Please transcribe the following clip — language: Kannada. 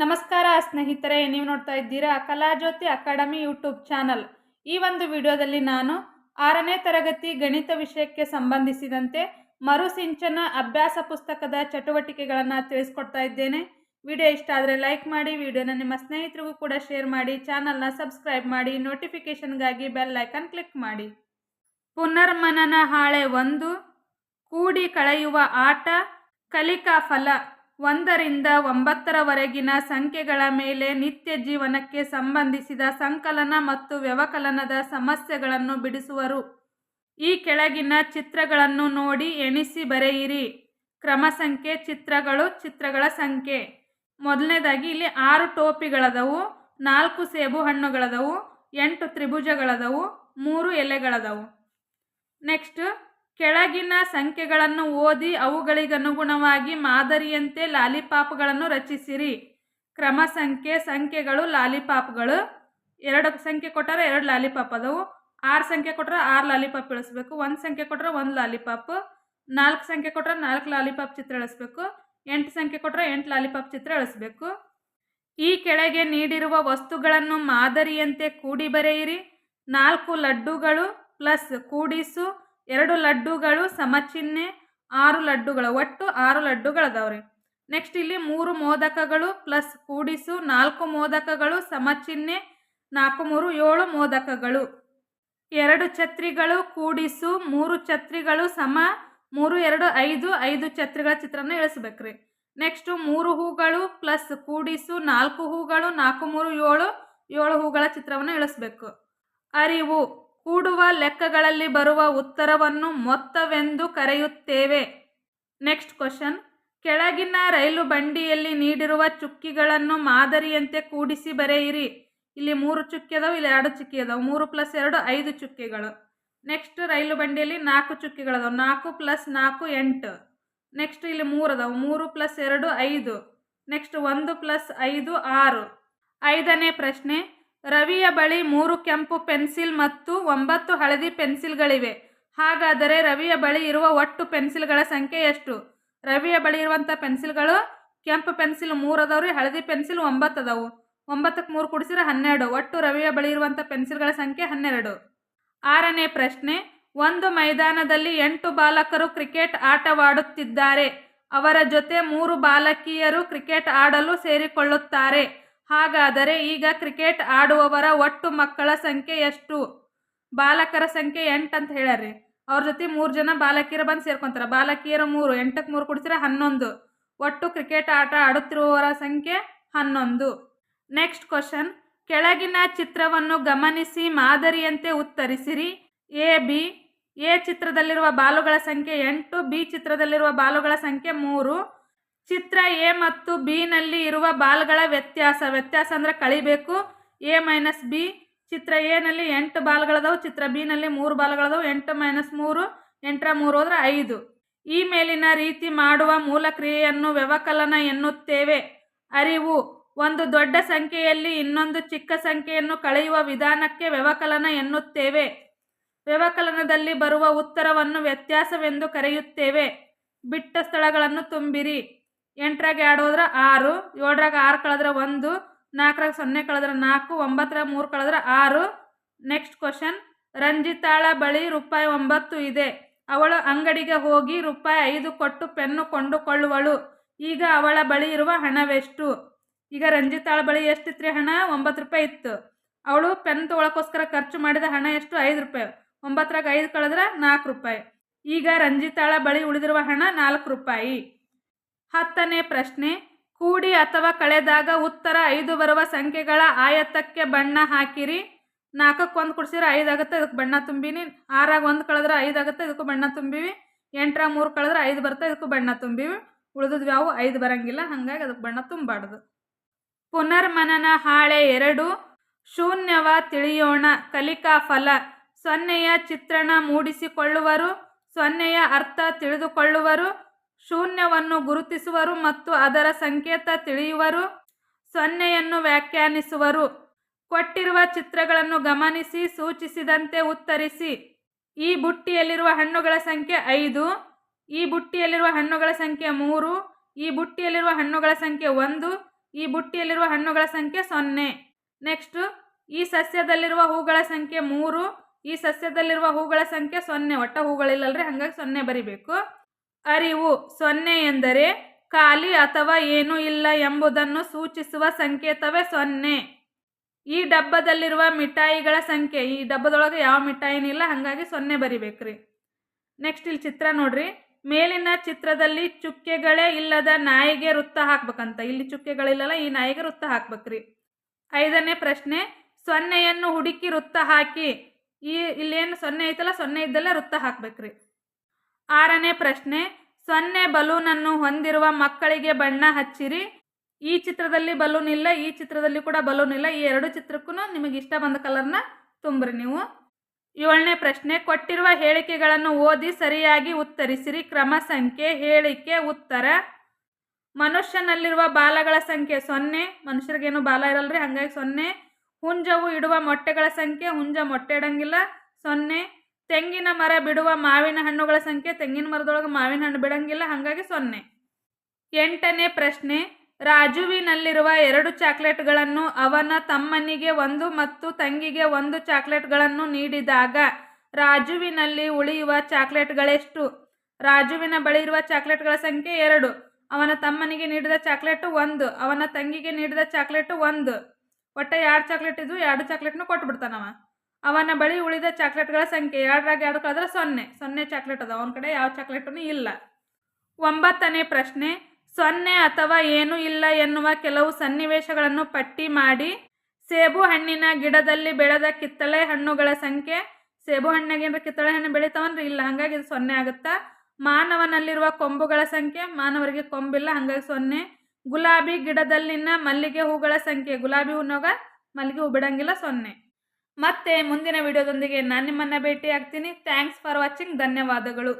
ನಮಸ್ಕಾರ ಸ್ನೇಹಿತರೆ, ನೀವು ನೋಡ್ತಾ ಇದ್ದೀರಾ ಕಲಾಜ್ಯೋತಿ ಅಕಾಡೆಮಿ ಯೂಟ್ಯೂಬ್ ಚಾನಲ್. ಈ ಒಂದು ವಿಡಿಯೋದಲ್ಲಿ ನಾನು ಆರನೇ ತರಗತಿ ಗಣಿತ ವಿಷಯಕ್ಕೆ ಸಂಬಂಧಿಸಿದಂತೆ ಮರುಸಿಂಚನ ಅಭ್ಯಾಸ ಪುಸ್ತಕದ ಚಟುವಟಿಕೆಗಳನ್ನು ತಿಳಿಸ್ಕೊಡ್ತಾ ಇದ್ದೇನೆ. ವಿಡಿಯೋ ಇಷ್ಟ ಆದರೆ ಲೈಕ್ ಮಾಡಿ, ವಿಡಿಯೋನ ನಿಮ್ಮ ಸ್ನೇಹಿತರಿಗೂ ಕೂಡ ಶೇರ್ ಮಾಡಿ, ಚಾನಲ್ನ ಸಬ್ಸ್ಕ್ರೈಬ್ ಮಾಡಿ, ನೋಟಿಫಿಕೇಷನ್ಗಾಗಿ ಬೆಲ್ ಐಕನ್ ಕ್ಲಿಕ್ ಮಾಡಿ. ಪುನರ್ಮನನ ಹಾಳೆ ಒಂದು, ಕೂಡಿ ಕಳೆಯುವ ಆಟ, ಕಲಿಕಾ ಫಲ. ಒಂದರಿಂದ ಒಂಬತ್ತರವರೆಗಿನ ಸಂಖ್ಯೆಗಳ ಮೇಲೆ ನಿತ್ಯ ಜೀವನಕ್ಕೆ ಸಂಬಂಧಿಸಿದ ಸಂಕಲನ ಮತ್ತು ವ್ಯವಕಲನದ ಸಮಸ್ಯೆಗಳನ್ನು ಬಿಡಿಸುವರು. ಈ ಕೆಳಗಿನ ಚಿತ್ರಗಳನ್ನು ನೋಡಿ ಎಣಿಸಿ ಬರೆಯಿರಿ. ಕ್ರಮ ಸಂಖ್ಯೆ, ಚಿತ್ರಗಳು, ಚಿತ್ರಗಳ ಸಂಖ್ಯೆ. ಮೊದಲನೇದಾಗಿ ಇಲ್ಲಿ ಆರು ಟೋಪಿಗಳದವು, ನಾಲ್ಕು ಸೇಬು ಹಣ್ಣುಗಳದವು ಎಂಟು ತ್ರಿಭುಜಗಳದವು, ಮೂರು ಎಲೆಗಳದವು. ನೆಕ್ಸ್ಟ್ ಕೆಳಗಿನ ಸಂಖ್ಯೆಗಳನ್ನು ಓದಿ ಅವುಗಳಿಗನುಗುಣವಾಗಿ ಮಾದರಿಯಂತೆ ಲಾಲಿಪಾಪ್ಗಳನ್ನು ರಚಿಸಿರಿ. ಕ್ರಮ ಸಂಖ್ಯೆ, ಸಂಖ್ಯೆಗಳು, ಲಾಲಿಪಾಪ್ಗಳು. ಎರಡು ಸಂಖ್ಯೆ ಕೊಟ್ಟರೆ ಎರಡು ಲಾಲಿಪಾಪ್ ಅದವು. ಆರು ಸಂಖ್ಯೆ ಕೊಟ್ಟರೆ ಆರು ಲಾಲಿಪಾಪ್ ಇಳಿಸ್ಬೇಕು. ಒಂದು ಸಂಖ್ಯೆ ಕೊಟ್ಟರೆ ಒಂದು ಲಾಲಿಪಾಪ್. ನಾಲ್ಕು ಸಂಖ್ಯೆ ಕೊಟ್ಟರೆ ನಾಲ್ಕು ಲಾಲಿಪಾಪ್ ಚಿತ್ರ ಇಳಿಸ್ಬೇಕು. ಎಂಟು ಸಂಖ್ಯೆ ಕೊಟ್ಟರೆ ಎಂಟು ಲಾಲಿಪಾಪ್ ಚಿತ್ರ ಇಳಿಸ್ಬೇಕು. ಈ ಕೆಳಗೆ ನೀಡಿರುವ ವಸ್ತುಗಳನ್ನು ಮಾದರಿಯಂತೆ ಕೂಡಿ ಬರೆಯಿರಿ. ನಾಲ್ಕು ಲಡ್ಡುಗಳು ಪ್ಲಸ್ ಕೂಡಿಸು. ಎರಡು ಲಡ್ಡುಗಳು ಸಮಚಿಹ್ನೆ ಆರು ಲಡ್ಡುಗಳು, ಒಟ್ಟು ಆರು ಲಡ್ಡುಗಳದಾವ್ರಿ. ನೆಕ್ಸ್ಟ್ ಇಲ್ಲಿ ಮೂರು ಮೋದಕಗಳು ಪ್ಲಸ್ ಕೂಡಿಸು, ನಾಲ್ಕು ಮೋದಕಗಳು ಸಮಚಿಹ್ನೆ ನಾಲ್ಕು ಮೂರು ಏಳು ಮೋದಕಗಳು. ಎರಡು ಛತ್ರಿಗಳು, ಕೂಡಿಸು, ಮೂರು ಛತ್ರಿಗಳು, ಸಮ ಮೂರು ಎರಡು ಐದು ಐದು ಛತ್ರಿಗಳ ಚಿತ್ರನ ಇಳಿಸ್ಬೇಕ್ರಿ. ನೆಕ್ಸ್ಟು ಮೂರು ಹೂಗಳು ಪ್ಲಸ್ ಕೂಡಿಸು, ನಾಲ್ಕು ಹೂಗಳು, ನಾಲ್ಕು ಮೂರು ಏಳು ಏಳು ಹೂಗಳ ಚಿತ್ರವನ್ನು ಇಳಿಸ್ಬೇಕು. ಅರಿವು. ಕೂಡುವ ಲೆಕ್ಕಗಳಲ್ಲಿ ಬರುವ ಉತ್ತರವನ್ನು ಮೊತ್ತವೆಂದು ಕರೆಯುತ್ತೇವೆ. Next question. ಕೆಳಗಿನ ರೈಲು ಬಂಡಿಯಲ್ಲಿ ನೀಡಿರುವ ಚುಕ್ಕಿಗಳನ್ನು ಮಾದರಿಯಂತೆ ಕೂಡಿಸಿ ಬರೆಯಿರಿ. ಇಲ್ಲಿ ಮೂರು ಚುಕ್ಕಿ ಅದಾವೆ ಇಲ್ಲಿ ಎರಡು ಚುಕ್ಕಿ ಅದಾವೆ ಮೂರು ಪ್ಲಸ್ ಎರಡು, ಐದು ಚುಕ್ಕಿಗಳು. ನೆಕ್ಸ್ಟ್ ರೈಲು ಬಂಡಿಯಲ್ಲಿ ನಾಲ್ಕು ಚುಕ್ಕಿಗಳದಾವೆ. ನಾಲ್ಕು ಪ್ಲಸ್ ನಾಲ್ಕು, ಎಂಟು. ನೆಕ್ಸ್ಟ್ ಇಲ್ಲಿ ಮೂರು ಅದಾವೆ ಮೂರು ಪ್ಲಸ್ ಎರಡು, ಐದು. ನೆಕ್ಸ್ಟ್ ಒಂದು ಪ್ಲಸ್ ಐದು, ಆರು. ಐದನೇ ಪ್ರಶ್ನೆ. ರವಿಯ ಬಳಿ ಮೂರು ಕೆಂಪು ಪೆನ್ಸಿಲ್ ಮತ್ತು ಒಂಬತ್ತು ಹಳದಿ ಪೆನ್ಸಿಲ್ಗಳಿವೆ. ಹಾಗಾದರೆ ರವಿಯ ಬಳಿ ಇರುವ ಒಟ್ಟು ಪೆನ್ಸಿಲ್ಗಳ ಸಂಖ್ಯೆ ಎಷ್ಟು? ರವಿಯ ಬಳಿ ಇರುವಂಥ ಪೆನ್ಸಿಲ್ಗಳು ಕೆಂಪು ಪೆನ್ಸಿಲ್ ಮೂರು ಅದಾವ್ರಿ ಹಳದಿ ಪೆನ್ಸಿಲ್ ಒಂಬತ್ತು ಅದಾವು ಒಂಬತ್ತಕ್ಕೆ ಮೂರು ಕುಡಿಸಿದ್ರೆ ಹನ್ನೆರಡು. ಒಟ್ಟು ರವಿಯ ಬಳಿ ಇರುವಂಥ ಪೆನ್ಸಿಲ್ಗಳ ಸಂಖ್ಯೆ ಹನ್ನೆರಡು. ಆರನೇ ಪ್ರಶ್ನೆ, ಒಂದು ಮೈದಾನದಲ್ಲಿ ಎಂಟು ಬಾಲಕರು ಕ್ರಿಕೆಟ್ ಆಟವಾಡುತ್ತಿದ್ದಾರೆ. ಅವರ ಜೊತೆ ಮೂರು ಬಾಲಕಿಯರು ಕ್ರಿಕೆಟ್ ಆಡಲು ಸೇರಿಕೊಳ್ಳುತ್ತಾರೆ. ಹಾಗಾದರೆ ಈಗ ಕ್ರಿಕೆಟ್ ಆಡುವವರ ಒಟ್ಟು ಮಕ್ಕಳ ಸಂಖ್ಯೆ ಎಷ್ಟು? ಬಾಲಕರ ಸಂಖ್ಯೆ ಎಂಟು ಅಂತ ಹೇಳ್ಯಾರ್ರಿ. ಅವ್ರ ಜೊತೆ ಮೂರು ಜನ ಬಾಲಕಿಯರು ಬಂದು ಸೇರ್ಕೊಂತಾರೆ. ಬಾಲಕಿಯರು ಮೂರು ಎಂಟಕ್ಕೆ ಮೂರು ಕುಡಿಸಿದ್ರೆ ಹನ್ನೊಂದು. ಒಟ್ಟು ಕ್ರಿಕೆಟ್ ಆಟ ಆಡುತ್ತಿರುವವರ ಸಂಖ್ಯೆ ಹನ್ನೊಂದು. ನೆಕ್ಸ್ಟ್ ಕ್ವಶನ್ ಕೆಳಗಿನ ಚಿತ್ರವನ್ನು ಗಮನಿಸಿ, ಮಾದರಿಯಂತೆ ಉತ್ತರಿಸಿರಿ. A, B. ಎ ಚಿತ್ರದಲ್ಲಿರುವ ಬಾಲುಗಳ ಸಂಖ್ಯೆ ಎಂಟು, ಬಿ ಚಿತ್ರದಲ್ಲಿರುವ ಬಾಲುಗಳ ಸಂಖ್ಯೆ ಮೂರು. ಚಿತ್ರ ಎ ಮತ್ತು ಬಿ ನಲ್ಲಿ ಇರುವ ಬಾಲ್ಗಳ ವ್ಯತ್ಯಾಸ. ವ್ಯತ್ಯಾಸ ಅಂದರೆ ಕಳಿಬೇಕು. A minus B. ಚಿತ್ರ ಎನಲ್ಲಿ ಎಂಟು ಬಾಲ್ಗಳದವು, ಚಿತ್ರ ಬಿನಲ್ಲಿ ಮೂರು ಬಾಲ್ಗಳದವು, ಎಂಟು ಮೈನಸ್ ಮೂರು, ಎಂಟರ ಮೂರು ಹೋದ್ರೆ ಐದು. ಈ ಮೇಲಿನ ರೀತಿ ಮಾಡುವ ಮೂಲ ಕ್ರಿಯೆಯನ್ನು ವ್ಯವಕಲನ ಎನ್ನುತ್ತೇವೆ. ಅರಿವು. ಒಂದು ದೊಡ್ಡ ಸಂಖ್ಯೆಯಲ್ಲಿ ಇನ್ನೊಂದು ಚಿಕ್ಕ ಸಂಖ್ಯೆಯನ್ನು ಕಳೆಯುವ ವಿಧಾನಕ್ಕೆ ವ್ಯವಕಲನ ಎನ್ನುತ್ತೇವೆ. ವ್ಯವಕಲನದಲ್ಲಿ ಬರುವ ಉತ್ತರವನ್ನು ವ್ಯತ್ಯಾಸವೆಂದು ಕರೆಯುತ್ತೇವೆ. ಬಿಟ್ಟ ಸ್ಥಳಗಳನ್ನು ತುಂಬಿರಿ. ಎಂಟರಾಗ ಎರಡು ಹೋದ್ರೆ ಆರು, ಏಳರಾಗ ಆರು ಕಳೆದ್ರೆ ಒಂದು, ನಾಲ್ಕರಾಗ ಸೊನ್ನೆ ಕಳೆದ್ರೆ ನಾಲ್ಕು ಒಂಬತ್ತರಾಗ ಮೂರು ಕಳೆದ್ರೆ ಆರು. ನೆಕ್ಸ್ಟ್ ಕ್ವಶನ್ ರಂಜಿತಾಳ ಬಳಿ ರೂಪಾಯಿ ಒಂಬತ್ತು ಇದೆ. ಅವಳು ಅಂಗಡಿಗೆ ಹೋಗಿ ರೂಪಾಯಿ ಐದು ಕೊಟ್ಟು ಪೆನ್ನು ಕೊಂಡುಕೊಳ್ಳುವಳು. ಈಗ ಅವಳ ಬಳಿ ಇರುವ ಹಣವೆಷ್ಟು? ಈಗ ರಂಜಿತಾಳ ಬಳಿ ಎಷ್ಟಿತ್ತು ಹಣ? ಒಂಬತ್ತು ರೂಪಾಯಿ ಇತ್ತು. ಅವಳು ಪೆನ್ ತೊಗೊಳಕೋಸ್ಕರ ಖರ್ಚು ಮಾಡಿದ ಹಣ ಎಷ್ಟು? ಐದು ರೂಪಾಯಿ. ಒಂಬತ್ತರಾಗ ಐದು ಕಳೆದ್ರೆ ನಾಲ್ಕು ರೂಪಾಯಿ. ಈಗ ರಂಜಿತಾಳ ಬಳಿ ಉಳಿದಿರುವ ಹಣ ನಾಲ್ಕು ರೂಪಾಯಿ. ಹತ್ತನೇ ಪ್ರಶ್ನೆ, ಕೂಡಿ ಅಥವಾ ಕಳೆದಾಗ ಉತ್ತರ ಐದು ಬರುವ ಸಂಖ್ಯೆಗಳ ಆಯತಕ್ಕೆ ಬಣ್ಣ ಹಾಕಿರಿ. ನಾಲ್ಕಕ್ಕೆ ಒಂದು ಕುಡಿಸಿದ್ರೆ ಐದಾಗುತ್ತೆ ಇದಕ್ಕೆ ಬಣ್ಣ ತುಂಬಿನಿ. ಆರಾಗ ಒಂದು ಕಳೆದ್ರೆ ಐದಾಗುತ್ತೆ ಇದಕ್ಕೂ ಬಣ್ಣ ತುಂಬಿವಿ. ಎಂಟರ ಮೂರು ಕಳೆದ್ರೆ ಐದು ಬರುತ್ತೆ, ಇದಕ್ಕೂ ಬಣ್ಣ ತುಂಬಿವಿ. ಉಳಿದದ್ದು ಯಾವು ಐದು ಬರಂಗಿಲ್ಲ, ಹಾಗಾಗಿ ಅದಕ್ಕೆ ಬಣ್ಣ ತುಂಬಾಡ್ದು. ಪುನರ್ಮನನ ಹಾಳೆ ಎರಡು, ಶೂನ್ಯವ ತಿಳಿಯೋಣ, ಕಲಿಕಾ ಫಲ. ಸೊನ್ನೆಯ ಚಿತ್ರಣ ಮೂಡಿಸಿಕೊಳ್ಳುವರು, ಸೊನ್ನೆಯ ಅರ್ಥ ತಿಳಿದುಕೊಳ್ಳುವರು ಶೂನ್ಯವನ್ನು ಗುರುತಿಸುವರು ಮತ್ತು ಅದರ ಸಂಕೇತ ತಿಳಿಯುವರು. ಸೊನ್ನೆಯನ್ನು ವ್ಯಾಖ್ಯಾನಿಸುವರು. ಕೊಟ್ಟಿರುವ ಚಿತ್ರಗಳನ್ನು ಗಮನಿಸಿ, ಸೂಚಿಸಿದಂತೆ ಉತ್ತರಿಸಿ. ಈ ಬುಟ್ಟಿಯಲ್ಲಿರುವ ಹಣ್ಣುಗಳ ಸಂಖ್ಯೆ ಐದು, ಈ ಬುಟ್ಟಿಯಲ್ಲಿರುವ ಹಣ್ಣುಗಳ ಸಂಖ್ಯೆ ಮೂರು, ಈ ಬುಟ್ಟಿಯಲ್ಲಿರುವ ಹಣ್ಣುಗಳ ಸಂಖ್ಯೆ ಒಂದು, ಈ ಬುಟ್ಟಿಯಲ್ಲಿರುವ ಹಣ್ಣುಗಳ ಸಂಖ್ಯೆ ಸೊನ್ನೆ. ನೆಕ್ಸ್ಟು, ಈ ಸಸ್ಯದಲ್ಲಿರುವ ಹೂಗಳ ಸಂಖ್ಯೆ ಮೂರು, ಈ ಸಸ್ಯದಲ್ಲಿರುವ ಹೂಗಳ ಸಂಖ್ಯೆ ಸೊನ್ನೆ. ಒಟ್ಟ ಹೂಗಳಿಲ್ಲಲ್ರಿ, ಹಾಗಾಗಿ ಸೊನ್ನೆ ಬರಿಬೇಕು. ಅರಿವು ಸೊನ್ನೆ ಎಂದರೆ ಖಾಲಿ ಅಥವಾ ಏನೂ ಇಲ್ಲ ಎಂಬುದನ್ನು ಸೂಚಿಸುವ ಸಂಕೇತವೇ ಸೊನ್ನೆ. ಈ ಡಬ್ಬದಲ್ಲಿರುವ ಮಿಠಾಯಿಗಳ ಸಂಖ್ಯೆ, ಈ ಡಬ್ಬದೊಳಗೆ ಯಾವ ಮಿಠಾಯಿನಿಲ್ಲ ಹಾಗಾಗಿ ಸೊನ್ನೆ ಬರಿಬೇಕ್ರಿ. ನೆಕ್ಸ್ಟ್ ಇಲ್ಲಿ ಚಿತ್ರ ನೋಡ್ರಿ. ಮೇಲಿನ ಚಿತ್ರದಲ್ಲಿ ಚುಕ್ಕೆಗಳೇ ಇಲ್ಲದ ನಾಯಿಗೆ ವೃತ್ತ ಹಾಕ್ಬೇಕಂತ. ಇಲ್ಲಿ ಚುಕ್ಕೆಗಳಿಲ್ಲಲ್ಲ, ಈ ನಾಯಿಗೆ ವೃತ್ತ ಹಾಕ್ಬೇಕ್ರಿ. ಐದನೇ ಪ್ರಶ್ನೆ, ಸೊನ್ನೆಯನ್ನು ಹುಡುಕಿ ವೃತ್ತ ಹಾಕಿ. ಈ, ಇಲ್ಲೇನು ಸೊನ್ನೆ ಐತಲ್ಲ, ಸೊನ್ನೆ ಇದ್ದಲ್ಲ ವೃತ್ತ ಹಾಕ್ಬೇಕ್ರಿ. ಆರನೇ ಪ್ರಶ್ನೆ, ಸೊನ್ನೆ ಬಲೂನನ್ನು ಹೊಂದಿರುವ ಮಕ್ಕಳಿಗೆ ಬಣ್ಣ ಹಚ್ಚಿರಿ. ಈ ಚಿತ್ರದಲ್ಲಿ ಬಲೂನ್ ಇಲ್ಲ, ಈ ಚಿತ್ರದಲ್ಲಿ ಕೂಡ ಬಲೂನ್ ಇಲ್ಲ. ಈ ಎರಡು ಚಿತ್ರಕ್ಕೂ ನಿಮಗೆ ಇಷ್ಟ ಬಂದ ಕಲರ್ನ ತುಂಬ್ರಿ ನೀವು. ಏಳನೇ ಪ್ರಶ್ನೆ, ಕೊಟ್ಟಿರುವ ಹೇಳಿಕೆಗಳನ್ನು ಓದಿ ಸರಿಯಾಗಿ ಉತ್ತರಿಸಿರಿ. ಕ್ರಮ ಸಂಖ್ಯೆ, ಹೇಳಿಕೆ, ಉತ್ತರ. ಮನುಷ್ಯನಲ್ಲಿರುವ ಬಾಲಗಳ ಸಂಖ್ಯೆ ಸೊನ್ನೆ. ಮನುಷ್ಯರಿಗೇನು ಬಾಲ ಇರಲ್ರಿ? ಹಾಗಾಗಿ ಸೊನ್ನೆ. ಹುಂಜವು ಇಡುವ ಮೊಟ್ಟೆಗಳ ಸಂಖ್ಯೆ, ಹುಂಜ ಮೊಟ್ಟೆ ಇಡಂಗಿಲ್ಲ, ಸೊನ್ನೆ. ತೆಂಗಿನ ಮರ ಬಿಡುವ ಮಾವಿನ ಹಣ್ಣುಗಳ ಸಂಖ್ಯೆ, ತೆಂಗಿನ ಮರದೊಳಗೆ ಮಾವಿನ ಹಣ್ಣು ಬಿಡಂಗಿಲ್ಲ, ಹಾಗಾಗಿ ಸೊನ್ನೆ. ಎಂಟನೇ ಪ್ರಶ್ನೆ, ರಾಜುವಿನಲ್ಲಿರುವ ಎರಡು ಚಾಕ್ಲೇಟ್ಗಳನ್ನು ಅವನ ತಮ್ಮನಿಗೆ ಒಂದು ಮತ್ತು ತಂಗಿಗೆ ಒಂದು ಚಾಕ್ಲೇಟ್ಗಳನ್ನು ನೀಡಿದಾಗ ರಾಜುವಿನಲ್ಲಿ ಉಳಿಯುವ ಚಾಕ್ಲೇಟ್ಗಳೆಷ್ಟು? ರಾಜುವಿನ ಬಳಿ ಇರುವ ಚಾಕ್ಲೇಟ್ಗಳ ಸಂಖ್ಯೆ ಎರಡು. ಅವನ ತಮ್ಮನಿಗೆ ನೀಡಿದ ಚಾಕ್ಲೇಟು ಒಂದು, ಅವನ ತಂಗಿಗೆ ನೀಡಿದ ಚಾಕ್ಲೇಟು ಒಂದು. ಒಟ್ಟು ಎರಡು ಚಾಕ್ಲೇಟ್ ಇದ್ವು ಎರಡು ಚಾಕ್ಲೇಟ್ನು ಕೊಟ್ಬಿಡ್ತಾನವ. ಅವನ ಬಳಿ ಉಳಿದ ಚಾಕ್ಲೇಟ್ಗಳ ಸಂಖ್ಯೆ ಎರಡರಾಗ ಎರಡು ಕಳೆದ್ರೆ ಸೊನ್ನೆ. ಸೊನ್ನೆ ಚಾಕ್ಲೇಟ್ ಅದ. ಅವನ ಕಡೆ ಯಾವ ಚಾಕ್ಲೇಟೂ ಇಲ್ಲ. ಒಂಬತ್ತನೇ ಪ್ರಶ್ನೆ, ಸೊನ್ನೆ ಅಥವಾ ಏನೂ ಇಲ್ಲ ಎನ್ನುವ ಕೆಲವು ಸನ್ನಿವೇಶಗಳನ್ನು ಪಟ್ಟಿ ಮಾಡಿ ಸೇಬು ಹಣ್ಣಿನ ಗಿಡದಲ್ಲಿ ಬೆಳೆದ ಕಿತ್ತಳೆ ಹಣ್ಣುಗಳ ಸಂಖ್ಯೆ. ಸೇಬು ಹಣ್ಣಿಗೆ ಕಿತ್ತಳೆ ಹಣ್ಣು ಬೆಳಿತಾವನ್ರಿ? ಇಲ್ಲ. ಹಾಗಾಗಿ ಇದು ಸೊನ್ನೆ ಆಗುತ್ತಾ? ಮಾನವನಲ್ಲಿರುವ ಕೊಂಬುಗಳ ಸಂಖ್ಯೆ. ಮಾನವರಿಗೆ ಕೊಂಬಿಲ್ಲ, ಹಾಗಾಗಿ ಸೊನ್ನೆ. ಗುಲಾಬಿ ಗಿಡದಲ್ಲಿನ ಮಲ್ಲಿಗೆ ಹೂಗಳ ಸಂಖ್ಯೆ. ಗುಲಾಬಿ ಹೂನಾಗ ಮಲ್ಲಿಗೆ ಹೂ ಬಿಡಂಗಿಲ್ಲ, ಸೊನ್ನೆ. ಮತ್ತೆ ಮುಂದಿನ ವಿಡಿಯೋದೊಂದಿಗೆ ನಾನು ನಿಮ್ಮನ್ನು ಭೇಟಿ ಆಗ್ತೀನಿ ಥ್ಯಾಂಕ್ಸ್ ಫಾರ್ ವಾಚಿಂಗ್ ಧನ್ಯವಾದಗಳು.